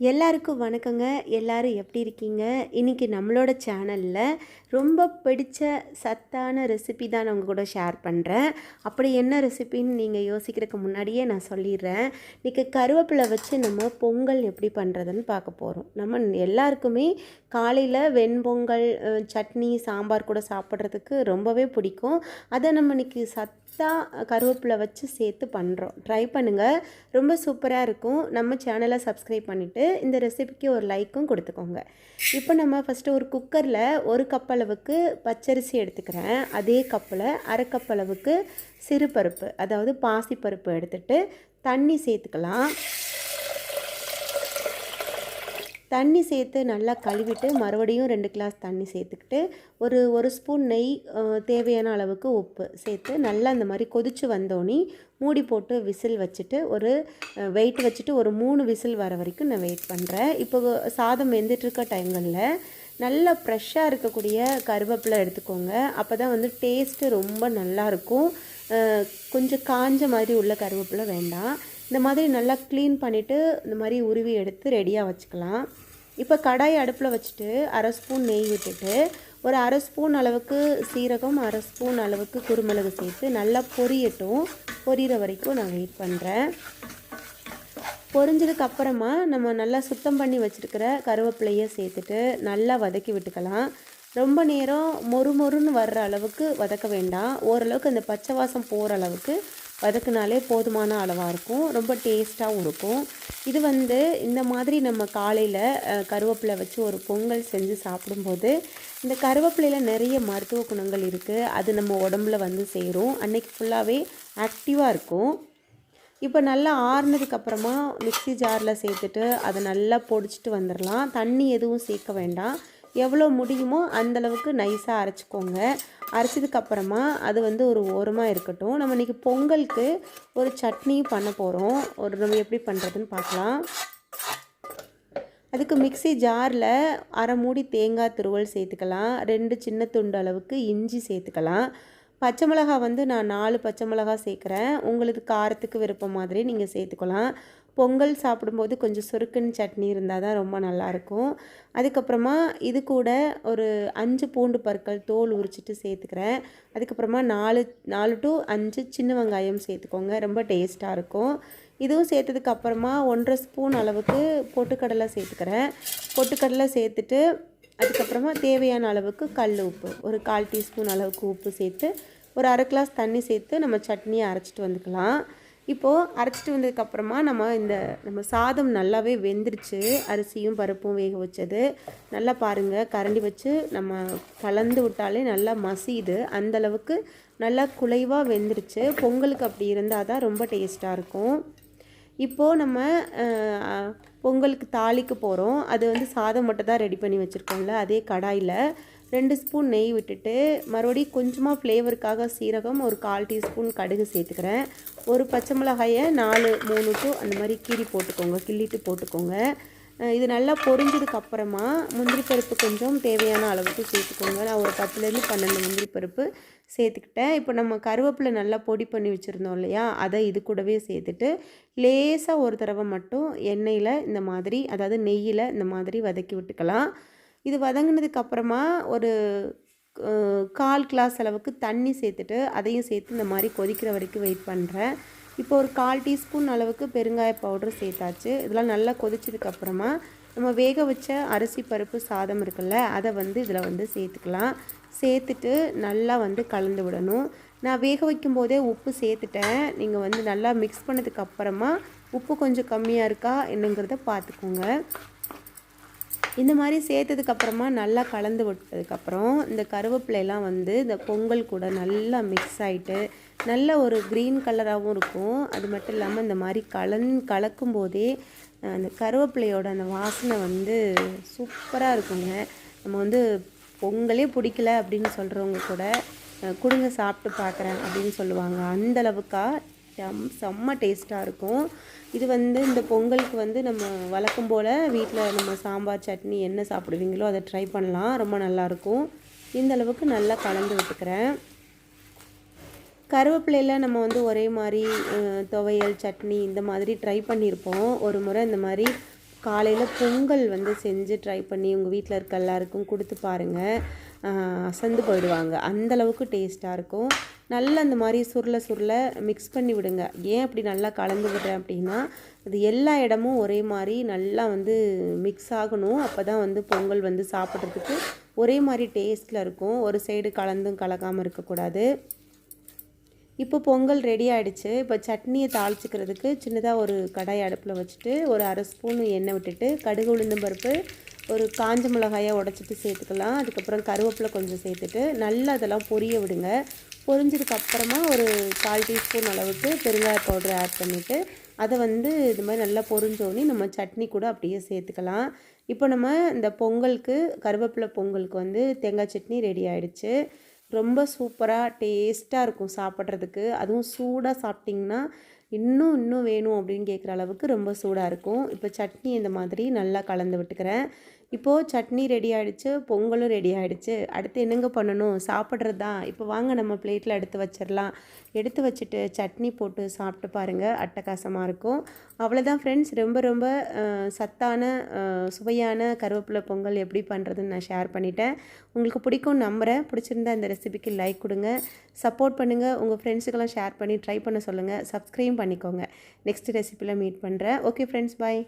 எல்லாருக்கும் வணக்கங்க. எல்லாரும் எப்படி இருக்கீங்க? இன்றைக்கி நம்மளோட சேனலில் ரொம்ப பிடிச்ச சத்தான ரெசிபி தான் நான் உங்கள் கூட ஷேர் பண்ணுறேன் அப்படி என்ன ரெசிபின்னு நீங்கள் யோசிக்கிறதுக்கு முன்னாடியே நான் சொல்லிடுறேன். இன்றைக்கி கருவேப்பிலை வச்சு நம்ம பொங்கல் எப்படி பண்ணுறதுன்னு பார்க்க போகிறோம் நம்ம எல்லாருக்குமே காலையில் வெண்பொங்கல் சட்னி சாம்பார் கூட சாப்பிட்றதுக்கு ரொம்பவே பிடிக்கும். அதை நம்ம இன்றைக்கி சத்தா கருவேப்பிலை வச்சு சேர்த்து பண்ணுறோம் ட்ரை பண்ணுங்கள் ரொம்ப சூப்பராக இருக்கும். நம்ம சேனலை சப்ஸ்கிரைப் பண்ணிவிட்டு இந்த ரெசிபிக்கு ஒரு லைக்கும் கொடுத்துக்கோங்க. இப்போ நம்ம ஃபஸ்ட்டு ஒரு குக்கரில் ஒரு கப் அளவுக்கு பச்சரிசி எடுத்துக்கிறேன். அதே கப்பில் அரை கப் அளவுக்கு சிறுபருப்பு அதாவது பாசிப்பருப்பு எடுத்துட்டு தண்ணி சேர்த்துக்கலாம். தண்ணி சேர்த்து நல்லா கழுவிட்டு மறுபடியும் ரெண்டு கிளாஸ் தண்ணி சேர்த்துக்கிட்டு ஒரு ஒரு ஸ்பூன் நெய் தேவையான அளவுக்கு உப்பு சேர்த்து நல்லா அந்த மாதிரி கொதிச்சு வந்தோடனே மூடி போட்டு விசில் வச்சுட்டு ஒரு வெயிட் வச்சுட்டு ஒரு மூணு விசில் வர வரைக்கும் நான் வெயிட் பண்ணுறேன் இப்போ சாதம் வெந்துட்டுருக்க டைம்களில் நல்லா ஃப்ரெஷ்ஷாக இருக்கக்கூடிய கருவேப்பிலை எடுத்துக்கோங்க. அப்போ தான் வந்து டேஸ்ட்டு ரொம்ப நல்லாயிருக்கும் கொஞ்சம் காஞ்ச மாதிரி உள்ள கருவேப்பிலை வேண்டாம். இந்த மாதிரி நல்லா க்ளீன் பண்ணிவிட்டு இந்த மாதிரி உருவி எடுத்து ரெடியாக வச்சுக்கலாம். இப்போ கடாய் அடுப்பில் வச்சுட்டு அரை ஸ்பூன் நெய் விட்டுட்டு ஒரு அரை ஸ்பூன் அளவுக்கு சீரகம் அரை ஸ்பூன் அளவுக்கு குருமிளகு சேர்த்து நல்லா பொரியட்டும். பொரியிற வரைக்கும் நான் வெயிட் பண்ணுறேன் பொரிஞ்சதுக்கு அப்புறமா நம்ம நல்லா சுத்தம் பண்ணி வச்சுருக்கிற கருவேப்பிலையை சேர்த்துட்டு நல்லா வதக்கி விட்டுக்கலாம். ரொம்ப நேரம் மொறு மொறுன்னு வர்ற அளவுக்கு வதக்க வேண்டாம். ஓரளவுக்கு அந்த பச்சை வாசம் போகிற அளவுக்கு வதக்குனாலே போதுமான அளவாக இருக்கும். ரொம்ப டேஸ்ட்டாகவும் இருக்கும். இது வந்து இந்த மாதிரி நம்ம காலையில் கருவேப்பிலை வச்சு ஒரு பொங்கல் செஞ்சு சாப்பிடும்போது இந்த கருவேப்பிலையில் நிறைய மருத்துவ குணங்கள் இருக்குது அது நம்ம உடம்புல வந்து சேரும். அன்னைக்கு ஃபுல்லாகவே ஆக்டிவாக இருக்கும். இப்போ நல்லா ஆறுனதுக்கப்புறமா மிக்சி மிக்ஸி ஜாரில் சேர்த்துட்டு அதை நல்லா பொடிச்சிட்டு வந்துடலாம் தண்ணி எதுவும் சேர்க்க வேண்டாம். எவ்வளோ முடியுமோ அந்தளவுக்கு நைஸாக அரைச்சிக்கோங்க. அரைச்சதுக்கப்புறமா அது வந்து ஒரு ஓரமாக இருக்கட்டும். நம்ம இன்றைக்கி பொங்கலுக்கு ஒரு சட்னி பண்ண போகிறோம் ஒரு நம்ம எப்படி பண்ணுறதுன்னு பார்க்கலாம். அதுக்கு மிக்ஸி ஜாரில் அரை மூடி தேங்காய் துருவல் சேர்த்துக்கலாம். ரெண்டு சின்ன துண்டு அளவுக்கு இஞ்சி சேர்த்துக்கலாம். பச்சை மிளகாய் வந்து நான் நாலு பச்சை மிளகாய் சேர்க்குறேன். உங்களுக்கு காரத்துக்கு விருப்பம் மாதிரி நீங்கள் சேர்த்துக்கலாம். பொங்கல் சாப்பிடும்போது கொஞ்சம் சுருக்குன்னு சட்னி இருந்தால் தான் ரொம்ப நல்லாயிருக்கும் அதுக்கப்புறமா இது கூட ஒரு அஞ்சு பூண்டு பற்கள் தோல் உரிச்சிட்டு சேர்த்துக்கிறேன். அதுக்கப்புறமா நாலு நாலு டு அஞ்சு சின்ன வெங்காயம் சேர்த்துக்கோங்க. ரொம்ப டேஸ்ட்டாக இருக்கும். இதுவும் சேர்த்ததுக்கு அப்புறமா ஒன்றரை ஸ்பூன் அளவுக்கு பொட்டுக்கடலை சேர்த்துக்கிறேன். பொட்டுக்கடலை சேர்த்துட்டு அதுக்கப்புறமா தேவையான அளவுக்கு கல் உப்பு ஒரு கால் டீஸ்பூன் அளவுக்கு உப்பு சேர்த்து ஒரு அரை கிளாஸ் தண்ணி சேர்த்து நம்ம சட்னியை அரைச்சிட்டு வந்துக்கலாம். இப்போது அரைச்சிட்டு வந்ததுக்கப்புறமா நம்ம இந்த நம்ம சாதம் நல்லாவே வெந்துருச்சு. அரிசியும் பருப்பும் வேக வச்சது. நல்லா பாருங்கள் கரண்டி வச்சு நம்ம கலந்து விட்டாலே நல்லா மசியுது. அந்தளவுக்கு நல்லா குலைவாக வெந்துருச்சு. பொங்கலுக்கு அப்படி இருந்தால் தான் ரொம்ப டேஸ்ட்டாக இருக்கும். இப்போது நம்ம பொங்கலுக்கு தாளிக்க போகிறோம் அது வந்து சாதம் மட்டும் தான் ரெடி பண்ணி வச்சுருக்கோம்ல. அதே கடாயில் ரெண்டு ஸ்பூன் நெய் விட்டுட்டு மறுபடியும் கொஞ்சமாக ஃப்ளேவருக்காக சீரகம் ஒரு கால் டீஸ்பூன் கடுகு சேர்த்துக்கிறேன். ஒரு பச்சை மிளகாயை நாலு மூணு டூ அந்த மாதிரி கீறி போட்டுக்கோங்க. கிள்ளிட்டு போட்டுக்கோங்க. இது நல்லா பொரிஞ்சதுக்கு அப்புறமா முந்திரி பருப்பு கொஞ்சம் தேவையான அளவுக்கு சேர்த்துக்கோங்க. நான் ஒரு பத்துலேருந்து பன்னெண்டு முந்திரி பருப்பு சேர்த்துக்கிட்டேன். இப்போ நம்ம கருவேப்பிலை நல்லா பொடி பண்ணி வச்சுருந்தோம் இல்லையா? அதை இது கூடவே சேர்த்துட்டு லேசாக ஒரு தடவை மட்டும் எண்ணெயில் இந்த மாதிரி அதாவது நெய்யில் இந்த மாதிரி வதக்கி விட்டுக்கலாம். இது வதங்கினதுக்கு அப்புறமா ஒரு கால் கிளாஸ் அளவுக்கு தண்ணி சேர்த்துட்டு அதையும் சேர்த்து இந்த மாதிரி கொதிக்கிற வரைக்கும் வெயிட் பண்ணுறேன் இப்போ ஒரு கால் டீஸ்பூன் அளவுக்கு பெருங்காய பவுடர் சேர்த்தாச்சு. இதெல்லாம் நல்லா கொதிச்சதுக்கப்புறமா நம்ம வேக வச்ச அரிசி பருப்பு சாதம் இருக்குல்ல அதை வந்து இதில் வந்து சேர்த்துக்கலாம். சேர்த்துட்டு நல்லா வந்து கலந்து விடணும். நான் வேக வைக்கும் போதே உப்பு சேர்த்துட்டேன். நீங்கள் வந்து நல்லா மிக்ஸ் பண்ணதுக்கப்புறமா உப்பு கொஞ்சம் கம்மியாக இருக்கா என்னங்கிறத பார்த்துக்கோங்க. இந்த மாதிரி சேர்த்ததுக்கு அப்புறமா நல்லா கலந்து விட்டதுக்கப்புறம் இந்த கருவேப்பிலையெல்லாம் வந்து இந்த பொங்கல் கூட நல்லா மிக்ஸ் ஆகிட்டு நல்ல ஒரு க்ரீன் கலராகவும் இருக்கும். அது மட்டும் இல்லாமல் இந்த மாதிரி கலந் கலக்கும் போதே அந்த கருவேப்பிலையோட அந்த வாசனை வந்து சூப்பராக இருக்குங்க. நம்ம வந்து பொங்கலே பிடிக்கல அப்படின்னு சொல்கிறவங்க கூட கொடுங்க சாப்பிட்டு பார்க்குறேன் அப்படின்னு சொல்லுவாங்க. அந்த அளவுக்கா செம் செம்ம டேஸ்ட்டாக இருக்கும். இது வந்து இந்த பொங்கலுக்கு வந்து நம்ம வழக்கம் போல் வீட்டில் நம்ம சாம்பார் சட்னி என்ன சாப்பிடுவீங்களோ அதை ட்ரை பண்ணலாம். ரொம்ப நல்லாயிருக்கும் இந்த அளவுக்கு நல்லா கலந்து விட்டுக்கிறேன். கருவேப்பிலையில் நம்ம வந்து ஒரே மாதிரி துவையல் சட்னி இந்த மாதிரி ட்ரை பண்ணியிருப்போம். ஒரு முறை இந்த மாதிரி காலையில் பொங்கல் வந்து செஞ்சு ட்ரை பண்ணி உங்கள் வீட்டில் இருக்க எல்லாருக்கும் கொடுத்து பாருங்கள் அசந்து போயிடுவாங்க. அந்தளவுக்கு டேஸ்ட்டாக இருக்கும். நல்லா அந்த மாதிரி சுருளை சுருளை மிக்ஸ் பண்ணி விடுங்க. ஏன் அப்படி நல்லா கலந்து விடுறேன் அப்படின்னா அது எல்லா இடமும் ஒரே மாதிரி நல்லா வந்து மிக்ஸ் ஆகணும். அப்போ தான் வந்து பொங்கல் வந்து சாப்பிட்றதுக்கு ஒரே மாதிரி டேஸ்ட்டில் இருக்கும். ஒரு சைடு கலந்தும் கலக்காமல் இருக்கக்கூடாது. இப்போ பொங்கல் ரெடி ஆகிடுச்சு இப்போ சட்னியை தாளிச்சிக்கிறதுக்கு சின்னதாக ஒரு கடாய் அடுப்பில் வச்சுட்டு ஒரு அரை ஸ்பூன் எண்ணெய் விட்டுட்டு கடுகு உளுந்தம் பருப்பு ஒரு காஞ்ச மிளகாயை உடச்சிட்டு சேர்த்துக்கலாம். அதுக்கப்புறம் கருவேப்பிலை கொஞ்சம் சேர்த்துட்டு நல்லா அதெல்லாம் பொரிய விடுங்க. பொரிஞ்சதுக்கப்புறமா ஒரு கால் டீஸ்பூன் அளவுக்கு பெருங்காய பவுடர் ஆட் பண்ணிவிட்டு அதை வந்து இது மாதிரி நல்லா பொரிஞ்சோடனே நம்ம சட்னி கூட அப்படியே சேர்த்துக்கலாம். இப்போ நம்ம இந்த பொங்கலுக்கு கருவேப்பிலை பொங்கலுக்கு வந்து தேங்காய் சட்னி ரெடி ஆகிடுச்சு ரொம்ப சூப்பராக டேஸ்ட்டாக இருக்கும் சாப்பிட்றதுக்கு. அதுவும் சூடாக சாப்பிட்டிங்கன்னா இன்னும் இன்னும் வேணும் அப்படின்னு கேட்குற அளவுக்கு ரொம்ப சூடாக இருக்கும். இப்போ சட்னி இந்த மாதிரி நல்லா கலந்து விட்டுக்கிறேன். இப்போது சட்னி ரெடி ஆகிடுச்சு பொங்கலும் ரெடி ஆகிடுச்சு அடுத்து என்னங்க பண்ணணும்? சாப்பிட்றது? தான் இப்போ வாங்க நம்ம பிளேட்டில் எடுத்து வச்சிடலாம். எடுத்து வச்சுட்டு சட்னி போட்டு சாப்பிட்டு பாருங்கள் அட்டகாசமாக இருக்கும். அவ்வளோதான் ஃப்ரெண்ட்ஸ் ரொம்ப ரொம்ப சத்தான சுவையான கருவேப்பிலை பொங்கல் எப்படி பண்ணுறதுன்னு நான் ஷேர் பண்ணிட்டேன். உங்களுக்கு பிடிக்கும் நம்புகிறேன் பிடிச்சிருந்தா இந்த ரெசிபிக்கு லைக் கொடுங்க. சப்போர்ட் பண்ணுங்கள் உங்கள் ஃப்ரெண்ட்ஸுக்கெல்லாம் ஷேர் பண்ணி ட்ரை பண்ண சொல்லுங்கள் சப்ஸ்கிரைப் பண்ணிக்கோங்க. நெக்ஸ்ட் ரெசிபியில் மீட் பண்ணுறேன் ஓகே ஃப்ரெண்ட்ஸ் பாய்